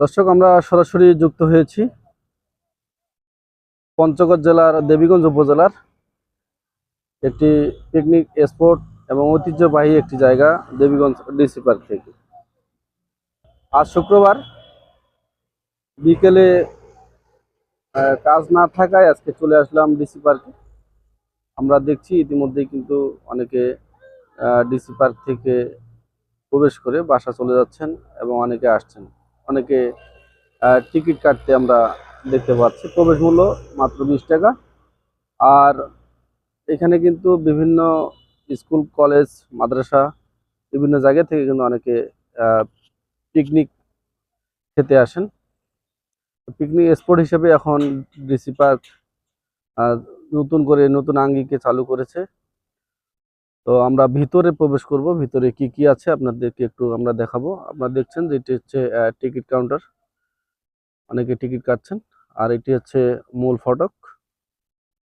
দর্শক, আমরা সরাসরি যুক্ত হয়েছি পঞ্চগড় জেলার দেবীগঞ্জ উপজেলার একটি পিকনিক স্পট এবং ঐতিহ্যবাহী একটি জায়গা দেবীগঞ্জ ডিসি পার্ক থেকে। আজ শুক্রবার বিকেলে কাজ না থাকায় আজকে চলে আসলাম ডিসি পার্কে আমরা দেখছি ইতিমধ্যেই কিন্তু অনেকে ডিসি পার্ক থেকে প্রবেশ করে বাসা চলে যাচ্ছেন এবং অনেকে আসছেন। অনেকে টিকিট কাটতে আমরা দেখতে পাচ্ছি। প্রবেশ মূল্য মাত্র বিশ টাকা। আর এখানে কিন্তু বিভিন্ন স্কুল, কলেজ, মাদ্রাসা বিভিন্ন জায়গা থেকে কিন্তু অনেকে পিকনিক খেতে আসেন। পিকনিক স্পট হিসেবে এখন ডিসি পার্ক নতুন করে, নতুন আঙ্গিকে চালু করেছে। তো আমরা ভিতরে প্রবেশ করব, ভিতরে কি কি আছে আপনাদেরকে একটু আমরা দেখাবো। আপনারা দেখছেন যে এটি হচ্ছে টিকিট কাউন্টার। অনেকে টিকিট কাটছেন। আর এটি হচ্ছে মূল ফটক,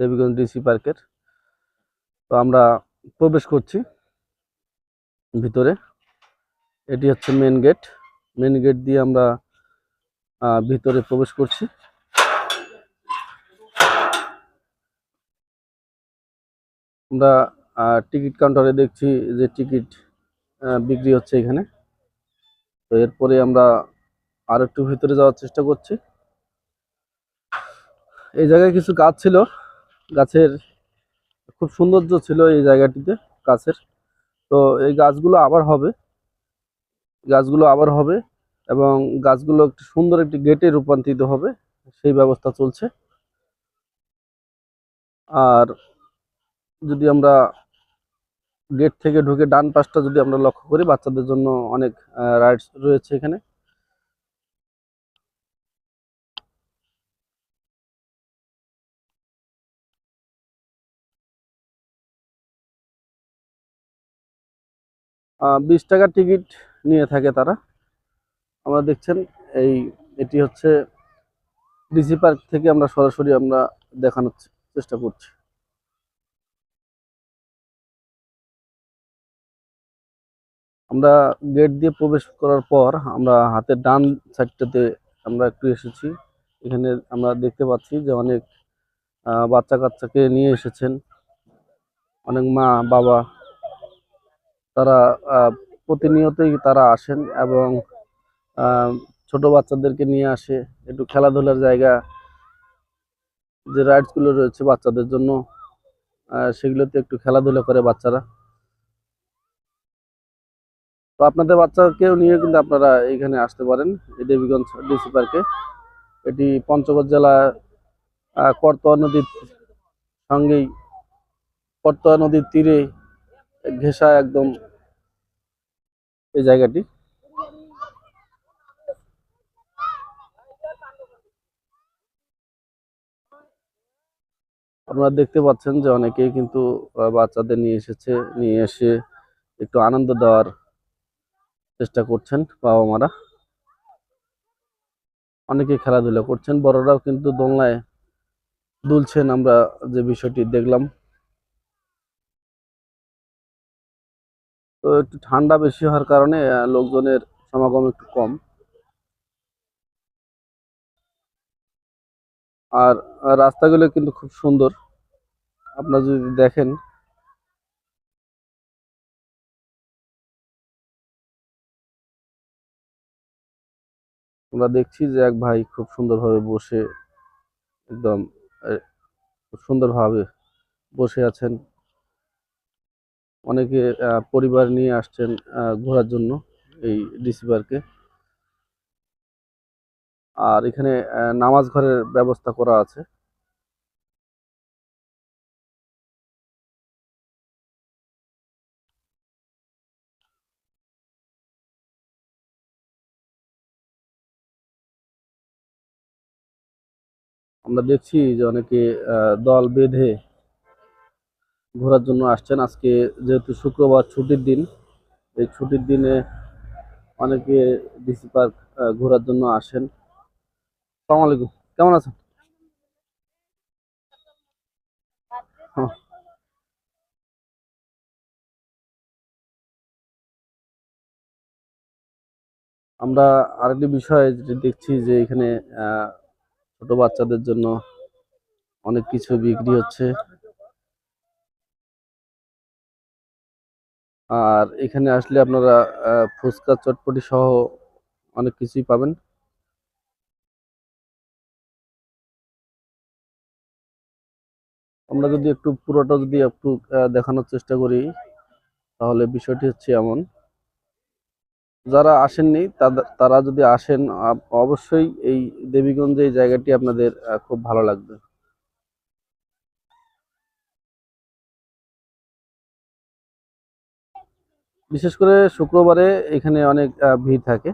দেবীগঞ্জ ডিসি পার্কের। তো আমরা প্রবেশ করছি ভিতরে। এটি হচ্ছে মেন গেট। মেন গেট দিয়ে আমরা ভিতরে প্রবেশ করছি। আমরা টিকিট কাউন্টারে দেখছি যে টিকিট বিক্রি হচ্ছে এখানে। তো এরপরে আমরা আর একটু ভিতরে যাওয়ার চেষ্টা করছি। এই জায়গায় কিছু গাছ ছিল। গাছের খুব সৌন্দর্য ছিল এই জায়গাটিতে, গাছের। তো এই গাছগুলো আবার হবে। গাছগুলো আবার হবে এবং গাছগুলো একটি সুন্দর একটি গেটে রূপান্তরিত হবে। সেই ব্যবস্থা চলছে। আর যদি আমরা গেট থেকে ঢুকে ডান পাশটা যদি আমরা লক্ষ্য করি, বাচ্চাদের জন্য অনেক রাইডস রয়েছে এখানে। বিশ টাকার টিকিট নিয়ে থাকে তারা। আমরা দেখছেন, এই, এটি হচ্ছে ডিসি পার্ক থেকে আমরা সরাসরি আমরা দেখানোর চেষ্টা করছি। আমরা গেট দিয়ে প্রবেশ করার পর আমরা হাতের ডান সাইডটাতে আমরা একটু এসেছি। এখানে আমরা দেখতে পাচ্ছি যে অনেক বাচ্চা কাচ্চাকে নিয়ে এসেছেন। অনেক মা, বাবা তারা প্রতিনিয়তই তারা আসেন এবং ছোট বাচ্চাদেরকে নিয়ে আসে। একটু খেলাধুলার জায়গা যে রাইডসগুলো রয়েছে বাচ্চাদের জন্য সেগুলোতে একটু খেলাধুলা করে বাচ্চারা। তো আপনাদের বাচ্চাকেও নিয়ে কিন্তু আপনারা এখানে আসতে পারেন, এই দেবীগঞ্জ ডিসি পার্কে। এটি পঞ্চগড় জেলা করতোয়া নদীর সঙ্গেই, করতোয়া নদীর তীরে ঘেঁষা একদম এই জায়গাটি। আপনারা দেখতে পাচ্ছেন যে অনেকেই কিন্তু বাচ্চাদের নিয়ে এসেছে, নিয়ে এসে একটু আনন্দ দেওয়ার চেষ্টা করছেন বাবা মারা অনেকে খেলাধুলা করছেন, বড়রাও কিন্তু দোলনায় দুলছেন। আমরা যে বিষয়টি দেখলাম। তো একটু ঠান্ডা বেশি হওয়ার কারণে লোকজনের সমাগম একটু কম। আর রাস্তাগুলো কিন্তু খুব সুন্দর। আপনারা যদি দেখেন আমরা দেখছি যে এক ভাই খুব সুন্দরভাবে বসে একদম সুন্দরভাবে বসে আছেন। অনেকে পরিবার নিয়ে আসছেন ঘোরার জন্য এই ডিসি পার্কে। আর এখানে নামাজ ঘরের ব্যবস্থা করা আছে। আমরা দেখছি যে অনেকে দল বেঁধে ঘোরার জন্য আসছেন। আজকে যেহেতু শুক্রবার ছুটির দিন, এই ছুটির দিনে অনেকে ডিসি পার্ক ঘোরার জন্য আসেন। সালাম আলাইকুম। কেমন আছেন? হ্যাঁ। আমরা আরেকটি বিষয় যেটি দেখছি যে এখানে ছোট বাচ্চাদের জন্য অনেক কিছু বিক্রি হচ্ছে। আর এখানে আসলে আপনারা ফুচকা, চটপটি সহ অনেক কিছুই পাবেন। আমরা যদি একটু পুরোটা যদি একটু দেখানোর চেষ্টা করি, তাহলে বিষয়টি হচ্ছে এমন। যারা আসেননি তারা যদি আসেন অবশ্যই এই দেবীগঞ্জে এই জায়গাটি আপনাদের খুব ভালো লাগবে। বিশেষ করে শুক্রবারে এখানে অনেক ভিড় থাকে।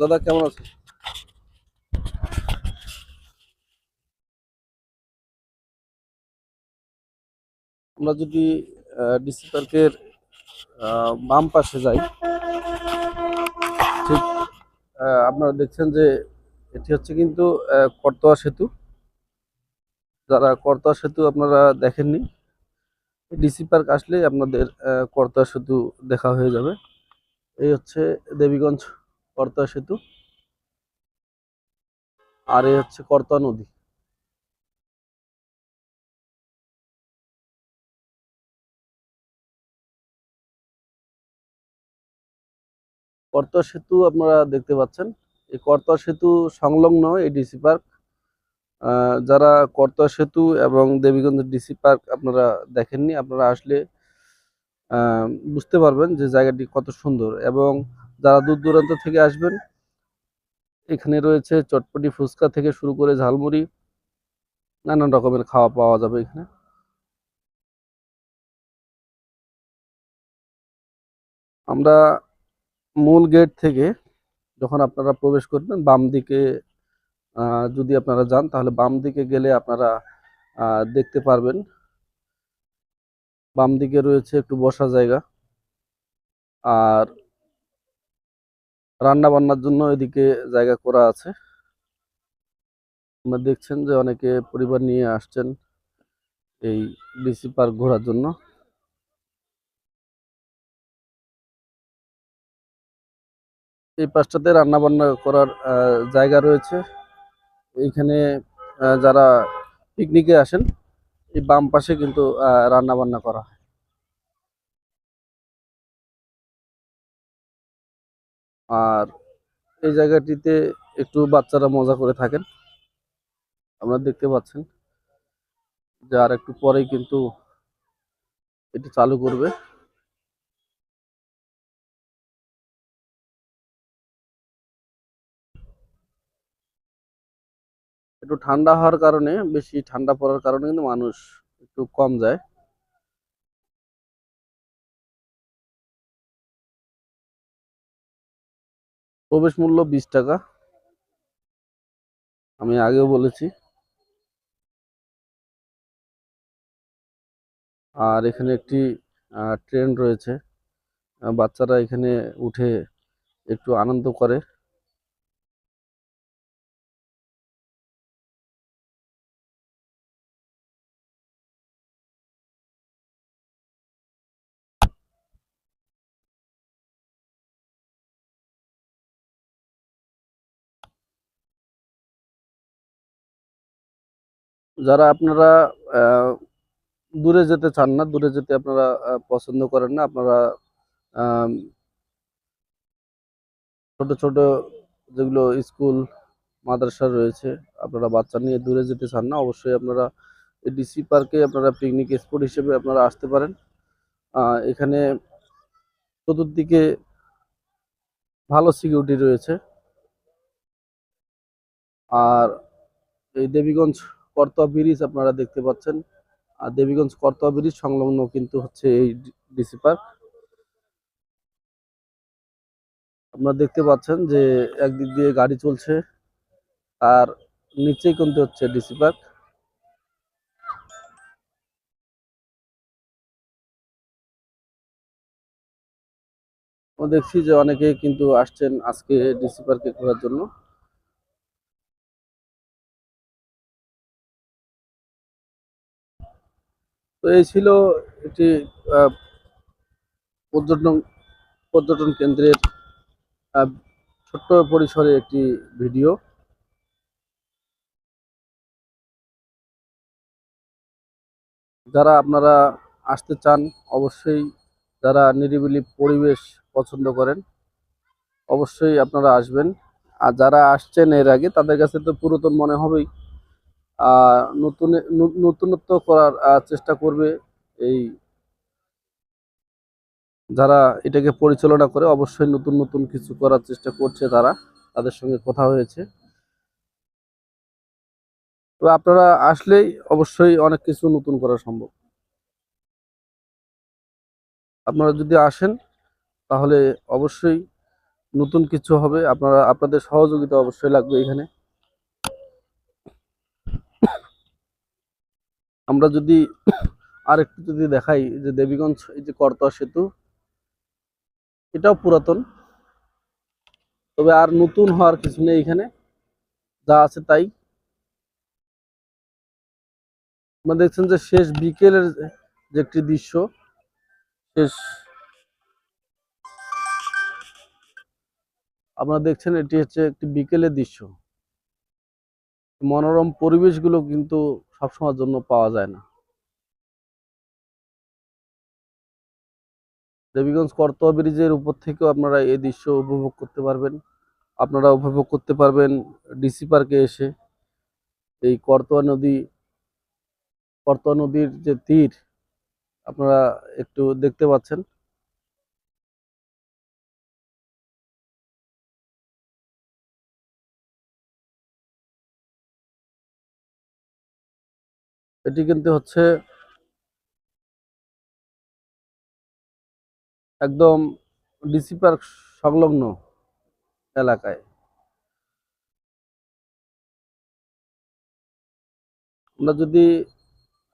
দাদা, কেমন আছে আমরা যদি ডিসি পার্কের বাম পাশে যাই, ঠিক আপনারা দেখছেন যে এটি হচ্ছে কিন্তু করতোয়া সেতু। যারা করতোয়া সেতু আপনারা দেখেননি ডিসি পার্ক আসলেই আপনাদের করতোয়া সেতু দেখা হয়ে যাবে। এই হচ্ছে দেবীগঞ্জ করতোয়া সেতু। আর এই হচ্ছে করতোয়া নদী। করতোয়া সেতু আপনারা দেখতে পাচ্ছেন। এই করতোয়া সেতু সংলগ্ন এই ডিসি পার্ক যারা করতোয়া সেতু এবং দেবীগঞ্জ ডিসি পার্ক আপনারা দেখেননি, আপনারা আসলে বুঝতে পারবেন যে জায়গাটি কত সুন্দর এবং যারা দূর দূরান্ত থেকে আসবেন, এখানে রয়েছে চটপটি ফুচকা থেকে শুরু করে ঝালমুড়ি, নানান রকমের খাওয়া পাওয়া যাবে এখানে। আমরা মূল গেট থেকে যখন আপনারা প্রবেশ করবেন, বাম দিকে যদি আপনারা যান, তাহলে বাম দিকে গেলে আপনারা দেখতে পারবেন। বাম দিকে রয়েছে একটু বসা জায়গা। আর রান্না বান্নার জন্য এদিকে জায়গা করা আছে। আপনারা দেখছেন যে অনেকে পরিবার নিয়ে আসছেন এই ডিসি পার্ক ঘোরার জন্য। এই পাশটাতে রান্না বান্না করার জায়গা রয়েছে। এইখানে যারা পিকনিকে আসেন, এই বাম পাশে কিন্তু রান্না বান্না করা হয়। আর এই জায়গাটিতে একটু বাচ্চারা মজা করে থাকেন। আপনারা দেখতে পাচ্ছেন। যে আর একটু পরেই কিন্তু এটি চালু করবে। একটু ঠান্ডা হওয়ার কারণে, বেশি ঠান্ডা পড়ার কারণে কিন্তু মানুষ একটু কম যায়। প্রবেশ মূল্য বিশ টাকা। আমি আগেও বলেছি। আর এখানে একটি ট্রেন রয়েছে। বাচ্চারা এখানে উঠে একটু আনন্দ করে। যারা আপনারা দূরে যেতে চান না, দূরে যেতে আপনারা পছন্দ করেন না, আপনারা ছোট ছোট যেগুলো স্কুল, মাদ্রাসা রয়েছে, আপনারা বাচ্চা নিয়ে দূরে যেতে চান না, অবশ্যই আপনারা ডিসি পার্কে আপনারা পিকনিক স্পট হিসেবে আপনারা আসতে পারেন। এখানে চতুর্দিকে ভালো সিকিউরিটি রয়েছে। আর এই দেবীগঞ্জ করতোয়া ব্রিজ আপনারা দেখতে পাচ্ছেন। আর দেবীগঞ্জ করতোয়া ব্রিজ সংলগ্ন কিন্তু হচ্ছে এই ডিসি পার্ক। আপনারা দেখতে পাচ্ছেন যে একদিক দিয়ে গাড়ি চলছে, আর নিচেই কিন্তু হচ্ছে ডিসি পার্ক। দেখছি যে অনেকে কিন্তু আসছেন আজকে ডিসি পার্কে ঘোরার জন্য। এই ছিল একটি পর্যটন পর্যটন কেন্দ্রের ছোট্ট পরিসরে একটি ভিডিও। যারা আপনারা আসতে চান, অবশ্যই যারা নিরিবিলি পরিবেশ পছন্দ করেন, অবশ্যই আপনারা আসবেন। আর যারা আসছেন এর আগে, তাদের কাছে তো পুরাতন মনে হবেই। নতুন নতুনত্ব করার চেষ্টা করবে এই যারা এটাকে পরিচালনা করে, অবশ্যই নতুন নতুন কিছু করার চেষ্টা করছে তারা, তাদের সঙ্গে কথা হয়েছে। তো আপনারা আসলেই অবশ্যই অনেক কিছু নতুন করা সম্ভব। আপনারা যদি আসেন, তাহলে অবশ্যই নতুন কিছু হবে। আপনারা, আপনাদের সহযোগিতা অবশ্যই লাগবে এখানে। আমরা যদি আরেকটু যদি দেখাই যে দেবীগঞ্জ, এই যে করতোয়া সেতু, এটাও পুরাতন। তবে আর নতুন হওয়ার কিছু নেই এখানে। যা আছে তাই। আপনারা দেখছেন যে শেষ বিকেলের যে একটি দৃশ্য, শেষ। আপনারা দেখছেন এটি হচ্ছে একটি বিকেলের দৃশ্য। মনোরম পরিবেশগুলো কিন্তু সবসময়ের জন্য পাওয়া যায় না। দেবীগঞ্জ করতোয়া ব্রিজের উপর থেকেও আপনারা এই দৃশ্য উপভোগ করতে পারবেন। আপনারা উপভোগ করতে পারবেন ডিসি পার্কে এসে। এই করতোয়া নদী, করতোয়া নদীর যে তীর, আপনারা একটু দেখতে পাচ্ছেন। এটি কিন্তু হচ্ছে একদম ডিসি পার্ক সংলগ্ন এলাকায়। আমরা যদি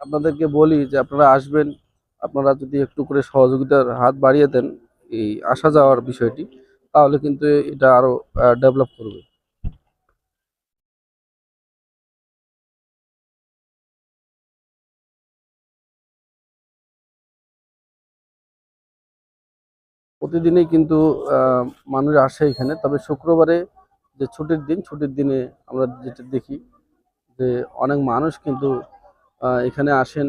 আপনাদেরকে বলি যে আপনারা আসবেন, আপনারা যদি একটু করে সহযোগিতার হাত বাড়িয়ে দেন এই আসা যাওয়ার বিষয়টি, তাহলে কিন্তু এটা আরও ডেভেলপ করবে। প্রতিদিনই কিন্তু মানুষ আসে এখানে। তবে শুক্রবারে যে ছুটির দিন, ছুটির দিনে আমরা যেটা দেখি যে অনেক মানুষ কিন্তু এখানে আসেন।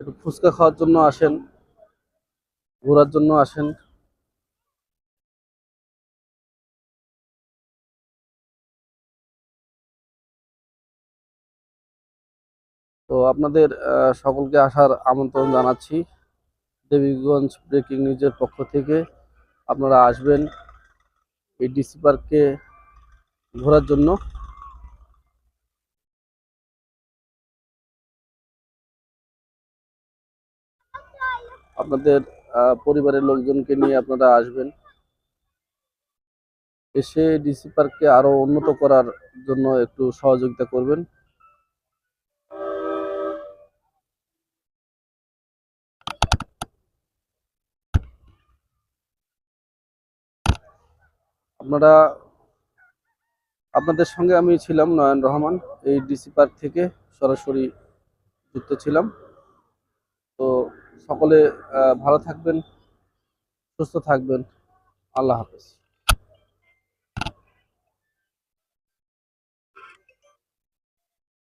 একটু ফুচকা খাওয়ার জন্য আসেন, ঘোরার জন্য আসেন। তো আপনাদের সকলকে আসার আমন্ত্রণ জানাচ্ছি। দেবীগঞ্জ ব্রেকিং নিউজের পক্ষ থেকে আপনারা আসবেন এই ডিসি পার্কে ঘোরার জন্য। আপনাদের পরিবারের লোকজনকে নিয়ে আপনারা আসবেন। এসে ডিসি পার্ককে আরও উন্নত করার জন্য একটু সহযোগিতা করবেন। আপনারা, আপনাদের সঙ্গে আমি ছিলাম নয়ন রহমান, এই ডিসি পার্ক থেকে সরাসরি যুক্ত ছিলাম। তো সকলে ভালো থাকবেন, সুস্থ থাকবেন। আল্লাহ হাফেজ।